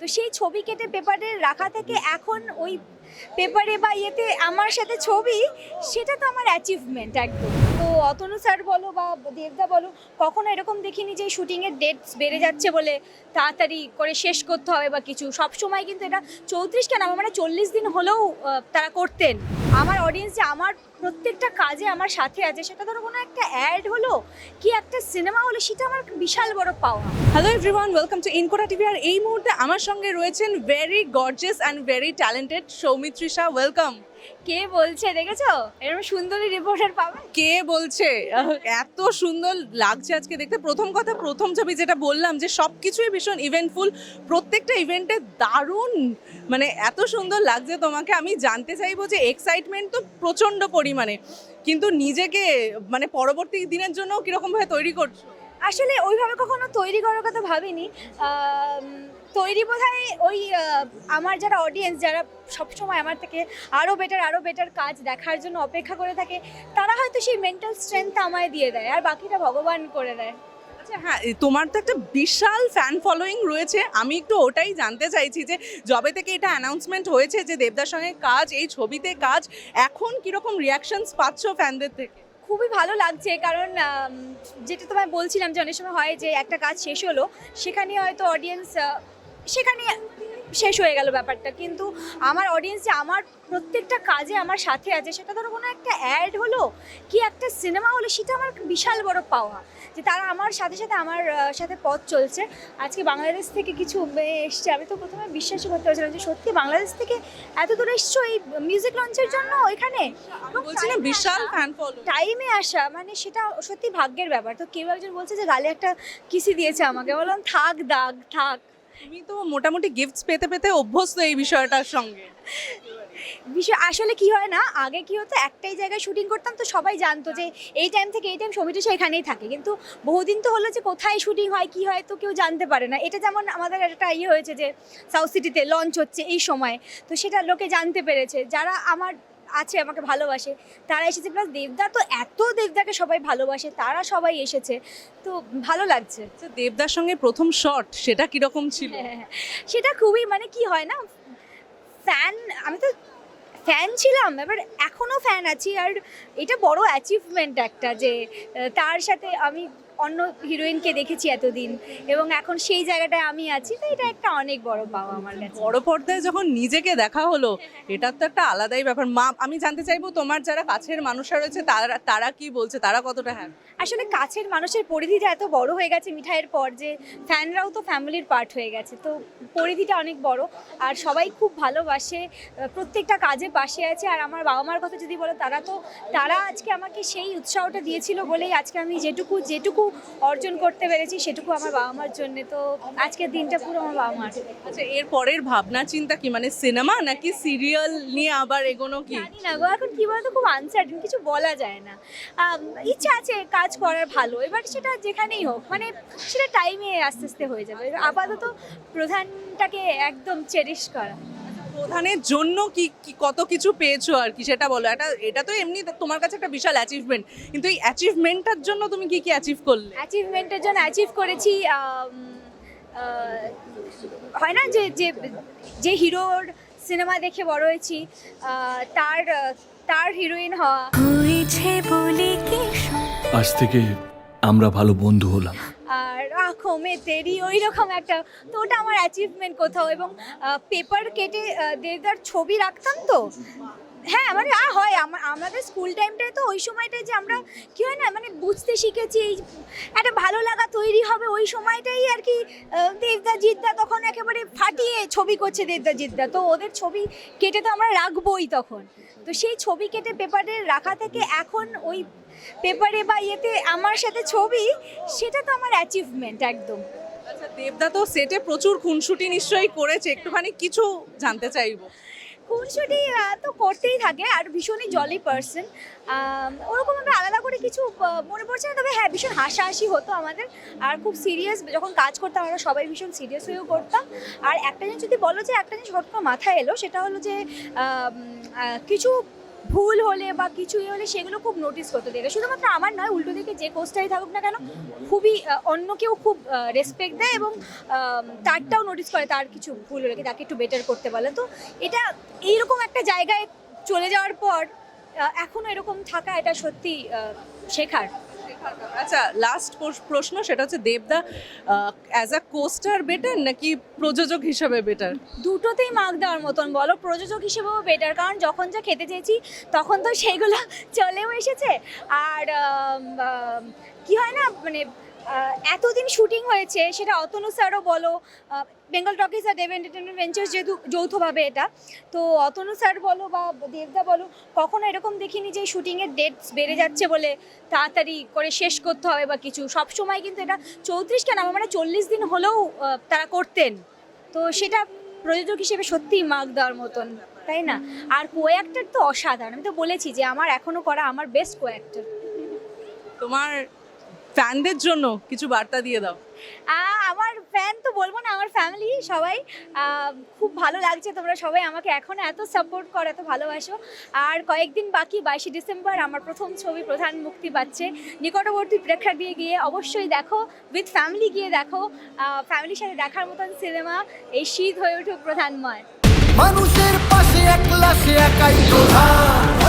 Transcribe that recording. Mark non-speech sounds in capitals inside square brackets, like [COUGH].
তো সেই ছবি কেটে পেপারে রাখা থেকে এখন ওই পেপারে বা ইয়েতে আমার সাথে ছবি, সেটা তো আমার অ্যাচিভমেন্ট একদম। তো অতনু স্যার বলো বা দেবদা বলো, কখনো এরকম দেখিনি যে শুটিংয়ের ডেটস বেড়ে যাচ্ছে বলে তাড়াতাড়ি করে শেষ করতে হবে বা কিছু? সব সময় কিন্তু এটা চৌত্রিশ কেন মানে চল্লিশ দিন হলেও তারা করতেন। আমার অডিয়েন্স যে আমার প্রত্যেকটা কাজে আমার সাথে আছে, সেটা ধরো কোনো একটা অ্যাড হলো, কি একটা সিনেমা হলো, সেটা আমার বিশাল বড় পাওয়া হ্যালো এভরিওয়ান ওয়েলকাম টু ইনকোটা টিভি আর এই মুহূর্তে আমার সঙ্গে রয়েছেন very gorgeous and very talented Soumitrisha welcome কে বলছে দেখেছ? এরকম সুন্দরী রিপোর্টার পাবে? কে বলছে? এত সুন্দর লাগছে আজকে দেখতে। প্রথম কথা প্রথম ছবি যেটা বললাম যে সব কিছুই ভীষণ ইভেন্টফুল প্রত্যেকটা ইভেন্টে দারুণ। মানে এত সুন্দর লাগছে তোমাকে। আমি জানতে চাইব যে এক্সাইটমেন্ট তো প্রচণ্ড পরিমাণে। কিন্তু নিজেকে মানে পরবর্তী দিনের জন্য কীরকমভাবে তৈরি করছ? আসলে ওইভাবে কখনো তৈরি করার কথা ভাবিনি। তৈরি বোধহয় ওই আমার যারা অডিয়েন্স যারা সবসময় আমার থেকে আরও বেটার আরও বেটার কাজ দেখার জন্য অপেক্ষা করে থাকে তারা হয়তো সেই মেন্টাল স্ট্রেংথ আমায় দিয়ে দেয় আর বাকিটা ভগবান করে দেয়। আচ্ছা হ্যাঁ তোমার তো একটা বিশাল ফ্যান ফলোয়িং রয়েছে। আমি একটু ওটাই জানতে চাইছি যে যবে থেকে এটা অ্যানাউন্সমেন্ট হয়েছে যে দেবদার সঙ্গে কাজ এই ছবিতে কাজ এখন কীরকম রিয়াকশনস পাচ্ছ ফ্যানদের থেকে? খুবই ভালো লাগছে কারণ যেটা তোমায় বলছিলাম যে অনেক সময় হয় যে একটা কাজ শেষ হলো সেখানে হয়তো অডিয়েন্স সেখানে শেষ হয়ে গেল ব্যাপারটা। কিন্তু আমার অডিয়েন্স যে আমার প্রত্যেকটা কাজে আমার সাথে আছে সেটা ধরো কোনো একটা অ্যাড হলো কি একটা সিনেমা হলো সেটা আমার বিশাল বড় পাওয়া। যে তারা আমার সাথে সাথে আমার সাথে পথ চলছে। আজকে বাংলাদেশ থেকে কিছু মেয়ে এসছে আমি তো প্রথমে বিশ্বাসই করতে পারছিলাম যে সত্যি বাংলাদেশ থেকে এত দূরে এসছো এই মিউজিক লঞ্চের জন্য এখানে আমি বলছি না বিশাল টাইমে আসা মানে সেটা সত্যি ভাগ্যের ব্যাপার। তো কেউ একজন বলছে যে গালে একটা কিসি দিয়েছে আমাকে। বললাম থাক দাগ থাক। তুমি তো মোটামুটি গিফটস পেতে পেতে অভ্যস্ত এই বিষয়টার সঙ্গে। বিষয়, আসলে কি হয় না, আগে কি হতো, একটাই জায়গায় শুটিং করতাম তো সবাই জানতো যে এই টাইম থেকে এই টাইম সমিতি এখানেই থাকে। কিন্তু বহুদিন তো হলো যে কোথায় শুটিং হয়, কি হয় তো কেউ জানতে পারে না। এটা যেমন আমাদের একটা ইয়ে হয়েছে যে সাউথ সিটিতে লঞ্চ হচ্ছে এই সময়। তো সেটা লোকে জানতে পেরেছে। যারা আমার আছে আমাকে ভালোবাসে। তারা এসেছে প্লাস দেবদা তো এত দেবদাকে সবাই ভালোবাসে তারা সবাই এসেছে। তো ভালো লাগছে। তো দেবদার সঙ্গে প্রথম শট সেটা কীরকম ছিল? হ্যাঁ, সেটা খুবই মানে কি হয় না ফ্যান আমি তো ফ্যান ছিলাম এবার এখনও ফ্যান আছি। আর এটা বড় অ্যাচিভমেন্ট একটা যে তার সাথে আমি অন্য হিরোইনকে দেখেছি এতদিন এবং এখন সেই জায়গাটায় আমি আছি তো এটা একটা অনেক বড় পাওয়া আমার কাছে। বড় পর্দায় যখন নিজেকে দেখা হলো এটা তো একটা আলাদাই ব্যাপার। মা আমি জানতে চাইব তোমার যারা কাছের মানুষরা রয়েছে তারা তারা কি বলছে? তারা কতটা হ্যাঁ? আসলে কাছের মানুষের পরিধিটা এত বড় হয়ে গেছে মিঠাইয়ের পর যে ফ্যানরাও তো ফ্যামিলির পার্ট হয়ে গেছে তো পরিধিটা অনেক বড়। আর সবাই খুব ভালোবাসে প্রত্যেকটা কাজে পাশে আছে। আর আমার বাবা মার কথা যদি বলো তারা তো তারা আজকে আমাকে সেই উৎসাহটা দিয়েছিল বলেই আজকে আমি যেটুকু যেটুকু অর্জন করতে পেরেছি সেটুকু আমার বাবা মার জন্য। তো আজকের দিনটা পুরো আমার বাবা মার। আচ্ছা এর পরের ভাবনা চিন্তা কি? মানে সিনেমা নাকি সিরিয়াল নিয়ে আবার এগোনো কি? জানি না গো এখন কি বলতো খুব আনসার্টেন কিছু বলা যায় না। ইচ্ছা আছে কাজ করার ভালো এবার সেটা যেখানেই হোক মানে সেটা টাইমে আস্তে আস্তে হয়ে যাবে। আপাতত প্রধানটাকে একদম চেরিশ করা। প্রধানের জন্য কি কি কত কিছু পেয়েছ আর কি? সেটা বলো। এটা এটা তো এমনি তোমার কাছে একটা বিশাল অ্যাচিভমেন্ট কিন্তু এই অ্যাচিভমেন্টটার জন্য তুমি কি কি অ্যাচিভ করলে? অ্যাচিভমেন্টের জন্য অ্যাচিভ করেছি হয় না যে যে যে হিরোর সিনেমা দেখে বড় হয়েছি তার তার হিরোইন হওয়া। আজ থেকে আমরা ভালো বন্ধু হলাম। আর আঁখো মে তেরি ওই রকম একটা। তো ওটা আমার অ্যাচিভমেন্ট কোথাও এবং পেপার কেটে আহ, দেবদার ছবি রাখতাম তো? হ্যাঁ মানে আ হয় আমা- আমাদের স্কুল টাইমটায় তো ওই সময়টায় যে আমরা কি হয় না মানে বুঝতে শিখেছি এই একটা ভালো লাগা তৈরি হবে ওই সময়টাই আর কি দেবদা জিদ্দা তখন একেবারে ফাটিয়ে ছবি করছে দেবদা জিদ্দা। তো ওদের ছবি কেটে তো আমরা রাখবোই তখন। তো সেই ছবি কেটে পেপারে রাখা থেকে এখন ওই পেপারে বা ইয়েতে আমার সাথে ছবি সেটা তো আমার অ্যাচিভমেন্ট একদম। আচ্ছা দেবদা তো সেটে প্রচুর খুনসুটি নিশ্চয়ই করেছে একটুখানি কিছু জানতে চাইব। খুনসুটি তো করতেই থাকে আর ভীষণই জলি পার্সন ওরকম আমরা আলাদা করে কিছু মনে পড়ছে না তবে হ্যাঁ ভীষণ হাসাহাসি হতো আমাদের। আর খুব সিরিয়াস যখন কাজ করতাম আমরা সবাই ভীষণ সিরিয়াস হয়েও করতাম। আর একটা জিনিস যদি বলো যে একটা জিনিস হঠাৎ করে মাথায় এলো সেটা হলো যে কিছু ভুল হলে বা কিছুই হলে সেগুলো খুব নোটিস করতে দেয় শুধুমাত্র আমার নয়, উল্টো দিকে যে কোচটাই থাকুক না কেন, খুবই অন্যকেও খুব রেসপেক্ট দেয় এবং তারটাও নোটিস করে তার কিছু ভুল হলে, তাকে একটু বেটার করতে বলে। তো এটা এইরকম একটা জায়গায় চলে যাওয়ার পর এখনও এরকম থাকা এটা সত্যি শেখার। আচ্ছা লাস্ট প্রশ্ন সেটা হচ্ছে দেবদা অ্যাজ আ কোস্টার বেটার নাকি প্রযোজক হিসেবে বেটার দুটোতেই মার্ক দেওয়ার মতন, বলো প্রযোজক হিসেবেও বেটার কারণ যখন যা খেতে চেয়েছি, তখন তো সেইগুলো [LAUGHS] চলেও এসেছে। আর কি হয় না মানে এতদিন শুটিং হয়েছে, সেটা অতনু স্যারও বলো বেঙ্গল টকিজ আর দেব এন্টারটেনমেন্ট ভেঞ্চার্স যেহেতু যৌথভাবে এটা, তো অতনু স্যার বলো বা দেবদা বলো, কখনো এরকম দেখিনি যে শুটিংয়ের ডেটস বেড়ে যাচ্ছে বলে তাড়াতাড়ি করে শেষ করতে হবে বা কিছু? সব সময় কিন্তু এটা চৌত্রিশ কেন আমার মানে চল্লিশ দিন হলেও তারা করতেন। তো সেটা প্রযোজক হিসেবে সত্যিই মার্ক দেওয়ার মতন, তাই না? আর কো অ্যাক্টর তো অসাধারণ, আমি তো বলেছি যে আমার এখনও করা আমার বেস্ট কো অ্যাক্টর তোমার ফ্যানদের জন্য কিছু বার্তা দিয়ে দাও। আমার ফ্যান তো বলব না আমার ফ্যামিলি সবাই খুব ভালো লাগছে তোমরা সবাই আমাকে এখনও এত সাপোর্ট করো এত ভালোবাসো। আর কয়েকদিন বাকি বাইশে ডিসেম্বর আমার প্রথম ছবি প্রধান মুক্তি পাচ্ছে। নিকটবর্তী প্রেক্ষা দিয়ে গিয়ে অবশ্যই দেখো উইথ ফ্যামিলি গিয়ে দেখো ফ্যামিলির সাথে দেখার মতন সিনেমা এই শীত হয়ে উঠুক প্রধানময়। মানুষের পাশে একলা সে একাই প্রধান।